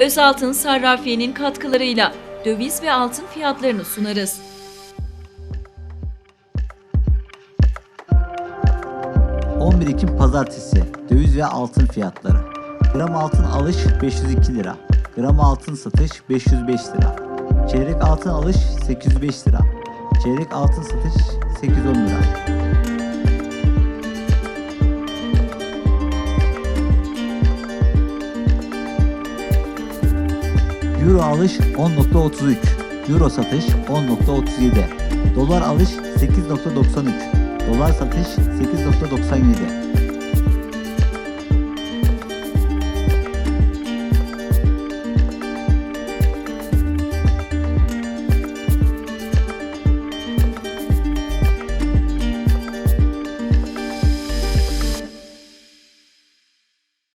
Özaltın Sarrafiye'nin katkılarıyla döviz ve altın fiyatlarını sunarız. Cık. 11 Ekim Pazartesi döviz ve altın fiyatları. Gram altın alış 502 lira. Gram altın satış 505 lira. Çeyrek altın alış 805 lira. Çeyrek altın satış 810 lira. Euro alış 10.33. Euro satış 10.37. Dolar alış 8.93. Dolar satış 8.97.